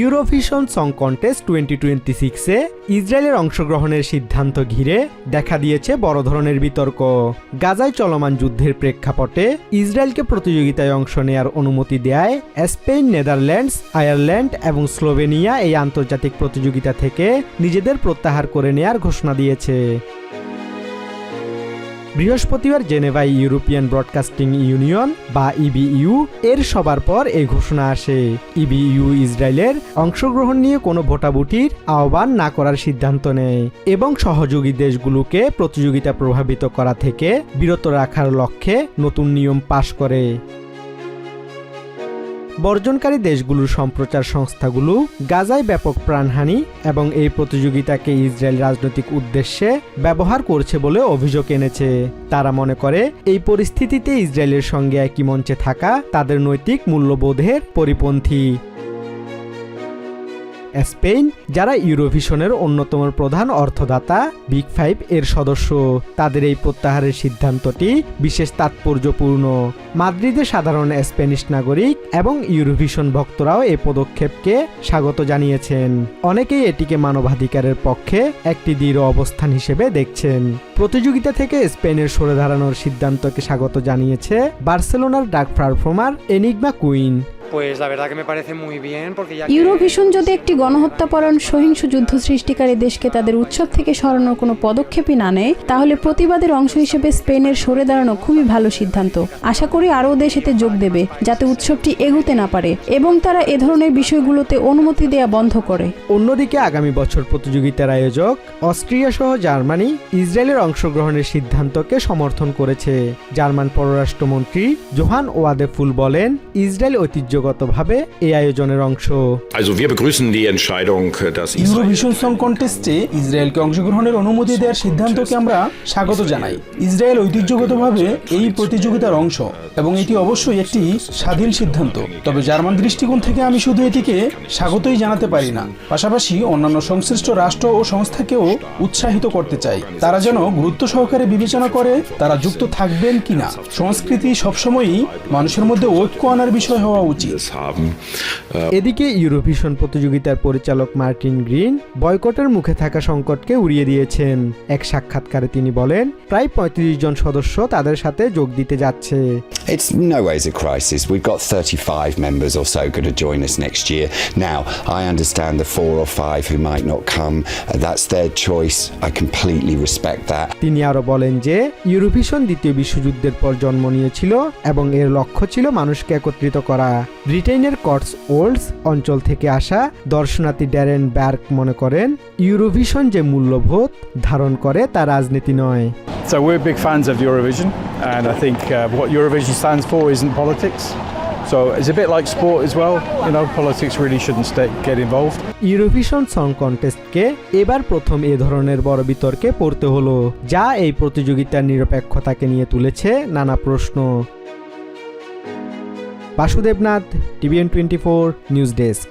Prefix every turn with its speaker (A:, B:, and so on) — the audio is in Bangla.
A: Eurovision song contest twenty twenty সিক্সে ইসরায়েলের অংশগ্রহণের সিদ্ধান্ত ঘিরে দেখা দিয়েছে বড় ধরনের বিতর্ক। গাজায় চলমান যুদ্ধের প্রেক্ষাপটে ইসরায়েলকে প্রতিযোগিতায় অংশ নেয়ার অনুমতি দেয় স্পেন, নেদারল্যান্ডস, আয়ারল্যান্ড এবং স্লোভেনিয়া এই আন্তর্জাতিক প্রতিযোগিতা থেকে নিজেদের প্রত্যাহার করে নেয়ার ঘোষণা দিয়েছে। বৃহস্পতিবার জেনেভাই ইউরোপিয়ান ব্রডকাস্টিং ইউনিয়ন বা ইবিইউ এর সবার পর এই ঘোষণা আসে। ইবিইউ ইসরায়েলের অংশগ্রহণ নিয়ে কোনো ভোটাভুটির আহ্বান না করার সিদ্ধান্ত নেয় এবং সহযোগী দেশগুলোকে প্রতিযোগিতা প্রভাবিত করা থেকে বিরত রাখার লক্ষ্যে নতুন নিয়ম পাশ করে। বর্জনকারী দেশগুলোর সম্প্রচার সংস্থাগুলো গাজায় ব্যাপক প্রাণহানি এবং এই প্রতিযোগিতাকে ইসরায়েল রাজনৈতিক উদ্দেশ্যে ব্যবহার করছে বলে অভিযোগ এনেছে। তারা মনে করে, এই পরিস্থিতিতে ইসরায়েলের সঙ্গে একই মঞ্চে থাকা তাদের নৈতিক মূল্যবোধের পরিপন্থী। স্পেন, যারা ইউরোভিশনের অন্যতম প্রধান অর্থদাতা, বিগ ফাইভ এর সদস্য। তাদের এই প্রত্যাহারের সিদ্ধান্তটি বিশেষ তাৎপর্যপূর্ণ। মাদ্রিদে সাধারণ স্প্যানিশ নাগরিক এবং ইউরোভিশন ভক্তরাও এই পদক্ষেপকে স্বাগত জানিয়েছেন। অনেকেই এটিকে মানবাধিকারের পক্ষে একটি দৃঢ় অবস্থান হিসেবে দেখছেন। প্রতিযোগিতা থেকে স্পেনের সরে দাঁড়ানোর সিদ্ধান্তকে স্বাগত জানিয়েছে বার্সেলোনার drag performer Enigma Queen.
B: Pues la verdad que me parece muy bien porque ya
C: Eurovision যদি একটি গণহত্যাপরায়ণ সহিংস যুদ্ধ সৃষ্টিকারী দেশকে তাদের উৎসব থেকে সরানোর কোনো পদক্ষেপই না নেয় তাহলে প্রতিবাদের অংশ হিসেবে স্পেনের সরে দাঁড়ানো খুবই ভালো সিদ্ধান্ত। আশা করি আরও দেশ এতে যোগ দেবে যাতে উৎসবটি এগুতে না পারে এবং তারা এ ধরনের বিষয়গুলোতে অনুমতি দেয়া বন্ধ করে।
A: অন্যদিকে আগামী বছর প্রতিযোগিতার আয়োজক অস্ট্রিয়া সহ জার্মানি ইসরায়েলের অংশগ্রহণের সিদ্ধান্তকে সমর্থন করেছে। জার্মান পররাষ্ট্রমন্ত্রী জোহান ওয়াদেফুল বলেন ইসরায়েল ঐতিহ্যগতভাবে এই আয়োজনের অংশ।
D: Also wir begrüßen die Entscheidung, dass Israel
E: Eurovision song কন্টেস্টে ইসরায়েলকে অংশগ্রহণের অনুমতি দেওয়ার সিদ্ধান্তকে আমরা স্বাগত জানাই। ইসরায়েল ঐতিহ্যগতভাবে এই প্রতিযোগিতার অংশ এবং এটি অবশ্যই একটি স্বাধীন সিদ্ধান্ত। তবে জার্মান দৃষ্টিকোণ থেকে আমি শুধু এটিকে স্বাগতই জানাতে পারি না। পাশাপাশি অন্যান্য সংশ্লিষ্ট রাষ্ট্র ও সংস্থাকেও উৎসাহিত করতে চাই। তারা যেন গুরুত্ব সহকারে বিবেচনা করে তারা যুক্ত থাকবেন কিনা। সংস্কৃতি সবসময়ই মানুষের মধ্যে ঐক্য আনার বিষয় হওয়া উচিত।
D: Haben.
A: এদিকে ইউরোভিশন প্রতিযোগিতার পরিচালক মার্টিন গ্রিন বয়কটের মুখে থাকা সংকটকে উড়িয়ে দিয়েছেন এক সাক্ষাৎকারে তিনি বলেন, প্রায় পঁয়ত্রিশ জন সদস্য তাদের সাথে যোগ দিতে যাচ্ছে
F: It's no ways a crisis. We've got 35 members or so going to join us next year. Now, I understand the four or five who might not come. Uh, that's their choice. I completely respect that.
A: তিনি আরও বলেন যে ইউরোভিশন দ্বিতীয় বিশ্বযুদ্ধের পর জন্ম নিয়েছিল এবং এর লক্ষ্য ছিল মানুষকে একত্রিত করা ব্রিটেনের কটস ওল্ডস অঞ্চল থেকে আসা দর্শনার্থী ড্যারেন ব্যার্ক মনে করেন ইউরোভিশন যে মূল্যবোধ ধারণ করে তা রাজনীতি নয়
G: So we're big fans of Eurovision, and I think uh, what Eurovision stands for isn't politics. So it's a bit like sport as well. You know, politics really shouldn't stay, get involved.
A: Eurovision song কন্টেস্টকে এবার প্রথম এ ধরনের বড় বিতর্কে পড়তে হলো যা এই প্রতিযোগিতার নিরপেক্ষতাকে নিয়ে তুলেছে নানা প্রশ্ন Basudevnath TVN twenty four news desk